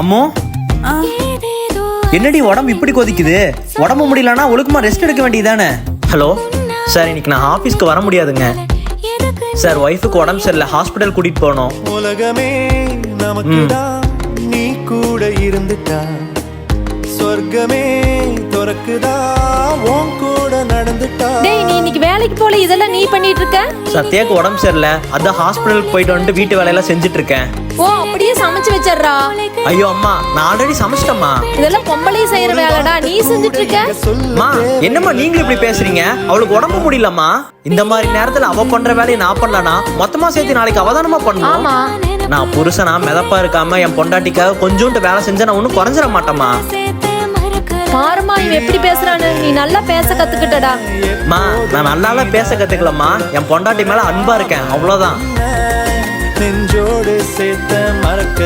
அம்மோ. என்னடி உடம்பு இப்படி கொதிக்குது? உடம்பு முடியலன்னா ஒழுக்கமா ரெஸ்ட் எடுக்க வேண்டியதானே ஹலோ? சார் இன்னைக்கு நான் ஆஃபீஸ்க்கு வர முடியாதுங்க. சார் ஒய்ஃபுக்கு உடம்பு சரியில்லை. ஹாஸ்பிட்டல் கூட்டிட்டு போகணும் உலகமே நமக்குதான் நீ கூட இருந்துட்டா. சொர்க்கமே துறக்குதா. உன் கூட நடந்துட்டா. டேய் நீ இன்னைக்கு வேலைக்கு போல இதெல்லாம் நீ பண்ணிட்டு இருக்க? சத்யாக்கு உடம்பு சரியில்லை. அதான் ஹாஸ்பிட்டலுக்கு போயிட்டு வந்துட்டு வீட்டு வேலையெல்லாம் செஞ்சுட்டு இருக்கேன். ஓ அப்படியே சமைச்சு வச்சிடுறா. ஐயோ அம்மா நான் ஆல்ரெடி சமைச்சிட்டேம்மா. இதெல்லாம் பொம்பளையும் செய்யற வேலைடா. நீ செஞ்சுட்டு இருக்க என்னம்மா நீங்களும் இப்படி பேசுறீங்க? அவளுக்கு உடம்பு முடியலம்மா. இந்த மாதிரி நேரத்துல அவ பண்ற வேலையை நான் பண்ணலனா மொத்தமா சேர்த்து நாளைக்கு அவதானமா பண்ணணும் ஆமா. நான் புருஷனா மிதப்பா இருக்காம என் பொண்டாட்டிக்காக கொஞ்சோண்டு வேலை செஞ்சா நான் ஒன்னும் குறைஞ்சிட மாட்டேம்மா. பாருமா இவன் எப்படி பேசுறான்னு. நீ நல்லா பேச கத்துக்கிட்டடா. அம்மா நான் நல்லால பேச கத்துக்கலம்மா. என் பொண்டாட்டி மேல அன்பா இருக்கேன். அவ்வளவுதான். நெஞ்சோடு சேர்த்த மறக்க